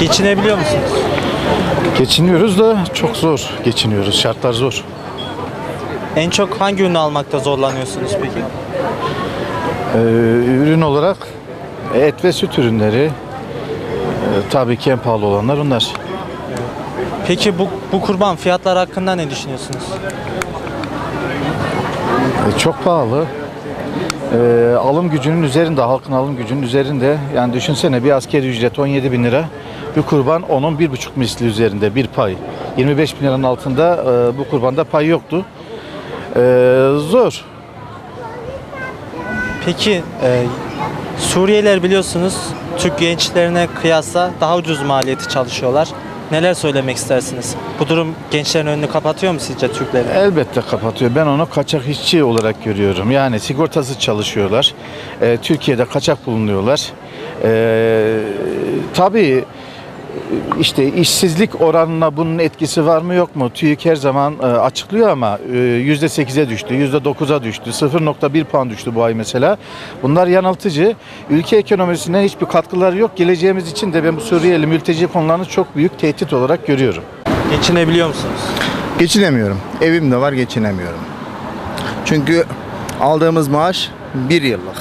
Geçinebiliyor musunuz? Geçiniyoruz da çok zor geçiniyoruz. Şartlar zor. En çok hangi ürünü almakta zorlanıyorsunuz peki? Ee, ürün olarak et ve süt ürünleri e, tabii ki en pahalı olanlar onlar. Peki bu, bu kurban fiyatlar hakkında ne düşünüyorsunuz? E, çok pahalı. E, alım gücünün üzerinde, halkın alım gücünün üzerinde. Yani düşünsene bir askeri ücret 17 bin lira. Bir kurban onun bir buçuk misli üzerinde bir pay. 25 bin liranın altında e, bu kurbanda pay yoktu. E, zor. Peki e, Suriyeliler biliyorsunuz Türk gençlerine kıyasla daha ucuz maliyeti çalışıyorlar. Neler söylemek istersiniz? Bu durum gençlerin önünü kapatıyor mu sizce Türklerin? Elbette kapatıyor. Ben onu kaçak işçi olarak görüyorum. Yani sigortası çalışıyorlar. Ee, Türkiye'de kaçak bulunuyorlar. Ee, tabii işte işsizlik oranına bunun etkisi var mı yok mu? TÜİK her zaman e, açıklıyor ama e, yüzde 8'e düştü, yüzde 9'a düştü, 0.1 puan düştü bu ay mesela. Bunlar yanıltıcı. Ülke ekonomisine hiçbir katkıları yok. Geleceğimiz için de ben bu Suriyeli mülteci konularını çok büyük tehdit olarak görüyorum. Geçinebiliyor musunuz? Geçinemiyorum. Evim de var geçinemiyorum. Çünkü aldığımız maaş bir yıllık.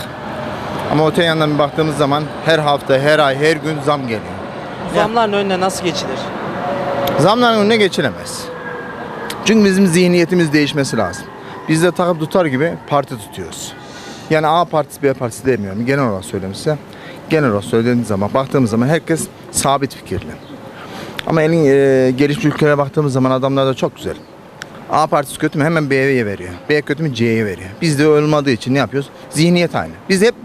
Ama öte yandan baktığımız zaman her hafta, her ay, her gün zam geliyor. Zamların önüne nasıl geçilir? Zamların önüne geçilemez. Çünkü bizim zihniyetimiz değişmesi lazım. Biz de takıp tutar gibi parti tutuyoruz. Yani A partisi B partisi demiyorum. Genel olarak söylüyorum size. Genel olarak söylediğimiz zaman baktığımız zaman herkes sabit fikirli. Ama elin e, gelişmiş ülkelere baktığımız zaman adamlar da çok güzel. A partisi kötü mü hemen B'ye veriyor. B kötü mü C'ye veriyor. Bizde olmadığı için ne yapıyoruz? Zihniyet aynı. Bizde hep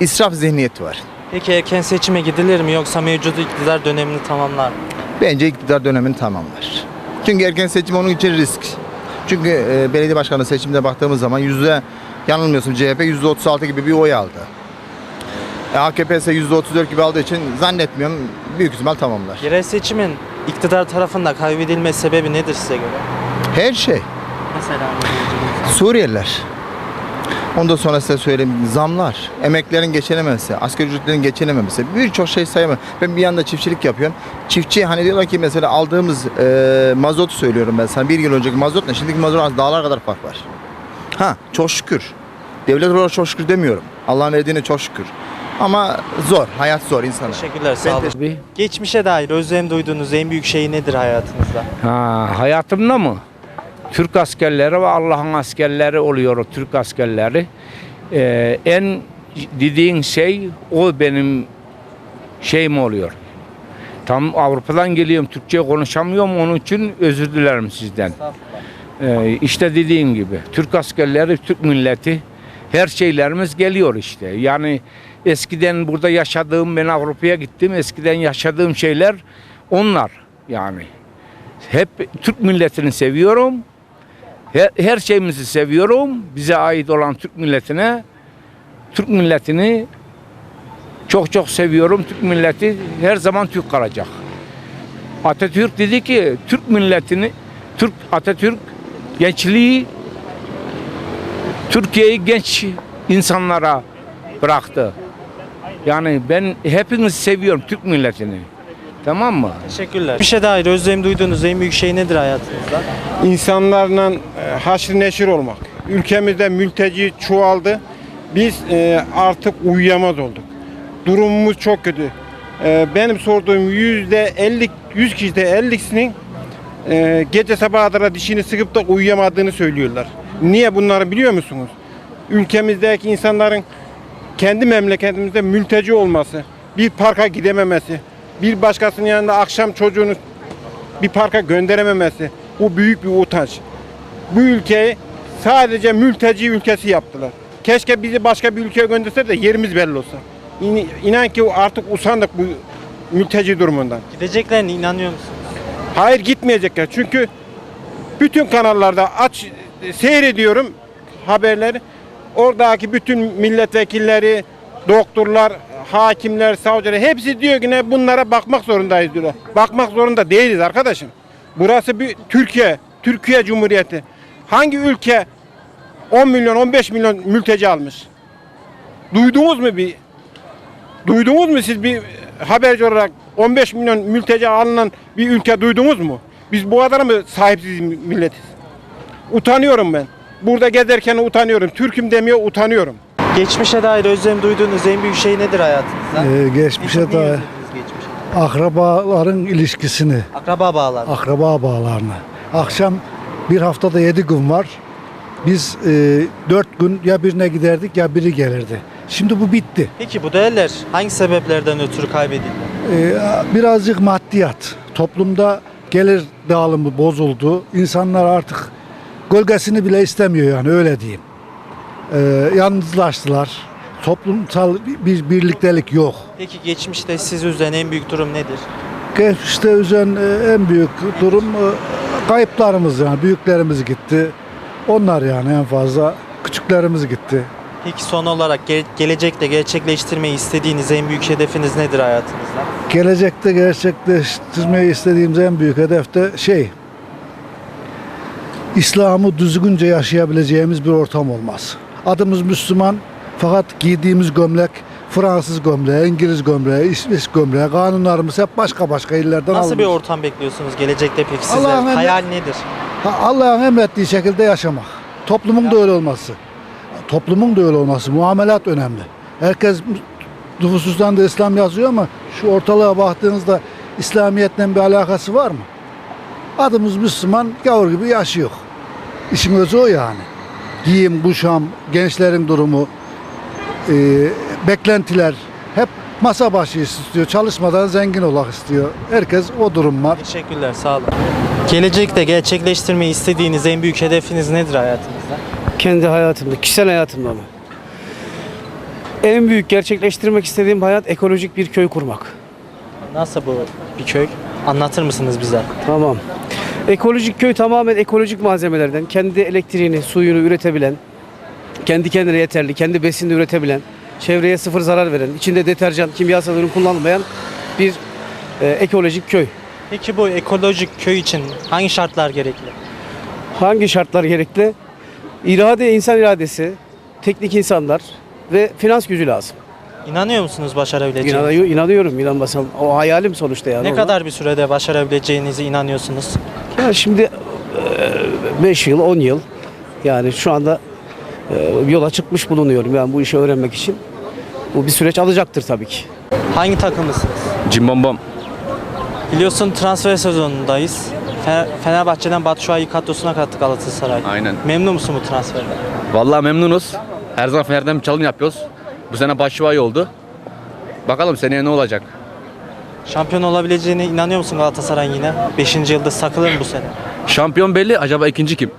israf zihniyeti var. Peki erken seçime gidilir mi yoksa mevcut iktidar dönemini tamamlar mı? Bence iktidar dönemini tamamlar. Çünkü erken seçim onun için risk. Çünkü e, belediye başkanı seçimde baktığımız zaman yüzde yanılmıyorsun CHP yüzde 36 gibi bir oy aldı. E, AKP ise yüzde 34 gibi aldığı için zannetmiyorum büyük ihtimal tamamlar. Yerel seçimin iktidar tarafında kaybedilme sebebi nedir size göre? Her şey. Mesela Suriyeliler. Ondan sonra size söyleyeyim zamlar, emeklerin geçinememesi, asgari ücretlerin geçinememesi birçok şey sayamam. Ben bir yanda çiftçilik yapıyorum. Çiftçi hani diyorlar ki mesela aldığımız e, mazotu söylüyorum ben sana bir yıl önceki mazotla şimdiki mazot arasında dağlar kadar fark var. Ha çok şükür. Devlet olarak çok şükür demiyorum. Allah'ın verdiğine çok şükür. Ama zor, hayat zor insana. Teşekkürler sağ olun. Geçmişe dair özlem duyduğunuz en büyük şey nedir hayatınızda? Ha, hayatımda mı? Türk askerleri ve Allah'ın askerleri oluyor o Türk askerleri. Ee, en dediğin şey o benim şeyim oluyor. Tam Avrupa'dan geliyorum. Türkçe konuşamıyorum. Onun için özür dilerim sizden. Ee, işte dediğim gibi Türk askerleri, Türk milleti her şeylerimiz geliyor işte. Yani eskiden burada yaşadığım ben Avrupa'ya gittim. Eskiden yaşadığım şeyler onlar yani. Hep Türk milletini seviyorum. Her, her şeyimizi seviyorum. Bize ait olan Türk milletine Türk milletini çok çok seviyorum. Türk milleti her zaman Türk kalacak. Atatürk dedi ki Türk milletini Türk Atatürk gençliği Türkiye'yi genç insanlara bıraktı. Yani ben hepinizi seviyorum Türk milletini. Tamam mı? Teşekkürler. Geçmişe dair özlem duyduğunuz en büyük şey nedir hayatınızda? insanlarla e, haşır neşir olmak. Ülkemizde mülteci çoğaldı. Biz e, artık uyuyamaz olduk. Durumumuz çok kötü. E, benim sorduğum yüzde 50, 100 kişide 50'sinin e, gece sabaha kadar dişini sıkıp da uyuyamadığını söylüyorlar. Niye bunları biliyor musunuz? Ülkemizdeki insanların kendi memleketimizde mülteci olması, bir parka gidememesi, bir başkasının yanında akşam çocuğunu bir parka gönderememesi bu büyük bir utanç. Bu ülkeyi sadece mülteci ülkesi yaptılar. Keşke bizi başka bir ülkeye gönderse de yerimiz belli olsa. İn, inan ki artık usandık bu mülteci durumundan. Gideceklerine inanıyor musunuz? Hayır gitmeyecekler çünkü bütün kanallarda aç seyrediyorum haberleri. Oradaki bütün milletvekilleri, doktorlar, hakimler, savcılar hepsi diyor ki ne bunlara bakmak zorundayız diyorlar. Bakmak zorunda değiliz arkadaşım. Burası bir Türkiye, Türkiye Cumhuriyeti. Hangi ülke 10 milyon, 15 milyon mülteci almış? Duydunuz mu bir? Duydunuz mu siz bir haberci olarak 15 milyon mülteci alınan bir ülke duydunuz mu? Biz bu kadar mı sahipsiz milletiz? Utanıyorum ben. Burada gezerken utanıyorum. Türk'üm demiyor utanıyorum. Geçmişe dair özlem duyduğunuz en büyük şey nedir hayatınızda? Ee, geçmişe dair geçmişe? akrabaların ilişkisini, Akraba bağlar. akraba bağlarını. Akşam bir haftada yedi gün var. Biz e, dört gün ya birine giderdik ya biri gelirdi. Şimdi bu bitti. Peki bu değerler hangi sebeplerden ötürü kaybedildi? Ee, birazcık maddiyat. Toplumda gelir dağılımı bozuldu. İnsanlar artık gölgesini bile istemiyor yani öyle diyeyim. Ee, yalnızlaştılar. Toplumsal bir birliktelik yok. Peki geçmişte sizi üzen en büyük durum nedir? Geçmişte üzen e, en büyük durum e, kayıplarımız yani büyüklerimiz gitti. Onlar yani en fazla küçüklerimiz gitti. Peki son olarak ge- gelecekte gerçekleştirmeyi istediğiniz en büyük hedefiniz nedir hayatınızda? Gelecekte gerçekleştirmeyi istediğimiz en büyük hedef de şey İslam'ı düzgünce yaşayabileceğimiz bir ortam olmaz. Adımız Müslüman fakat giydiğimiz gömlek Fransız gömleği, İngiliz gömleği, İsveç gömleği, kanunlarımız hep başka başka illerden Nasıl bir alınmış. ortam bekliyorsunuz gelecekte peki sizler? Allah'ın emri- Hayal nedir? Allah'ın emrettiği şekilde yaşamak. Toplumun da öyle olması. Toplumun da öyle olması. Muamelat önemli. Herkes nüfusuzdan da İslam yazıyor ama şu ortalığa baktığınızda İslamiyetle bir alakası var mı? Adımız Müslüman, gavur gibi yaşıyor. İşin özü o yani. Giyim, kuşam, gençlerin durumu, e, beklentiler hep masa başı istiyor. Çalışmadan zengin olmak istiyor. Herkes o durum var. Teşekkürler, sağ olun. Gelecekte gerçekleştirmeyi istediğiniz en büyük hedefiniz nedir hayatınızda? Kendi hayatımda, kişisel hayatımda mı? En büyük gerçekleştirmek istediğim hayat ekolojik bir köy kurmak. Nasıl bu bir köy? Anlatır mısınız bize? Tamam. Ekolojik köy tamamen ekolojik malzemelerden kendi elektriğini, suyunu üretebilen, kendi kendine yeterli, kendi besinini üretebilen, çevreye sıfır zarar veren, içinde deterjan, kimyasal ürün kullanmayan bir e, ekolojik köy. Peki bu ekolojik köy için hangi şartlar gerekli? Hangi şartlar gerekli? İrade, insan iradesi, teknik insanlar ve finans gücü lazım. İnanıyor musunuz başarabileceğinize? İnanıyor, inanıyorum, inanmasam. O hayalim sonuçta yani. Ne kadar bir sürede başarabileceğinize inanıyorsunuz? Ya şimdi 5 yıl, 10 yıl yani şu anda e, yola çıkmış bulunuyorum yani bu işi öğrenmek için. Bu bir süreç alacaktır tabii ki. Hangi takımlısınız? Cimbom Biliyorsun transfer sezonundayız. Fe- Fenerbahçe'den Batshuayi kadrosuna kattı Galatasaray. Aynen. Memnun musun bu transferden? Vallahi memnunuz. Her zaman Fener'den bir çalım yapıyoruz. Bu sene başşivay oldu. Bakalım seneye ne olacak? Şampiyon olabileceğine inanıyor musun Galatasaray'ın yine? 5. yıldız takılır mı bu sene? Şampiyon belli. Acaba ikinci kim?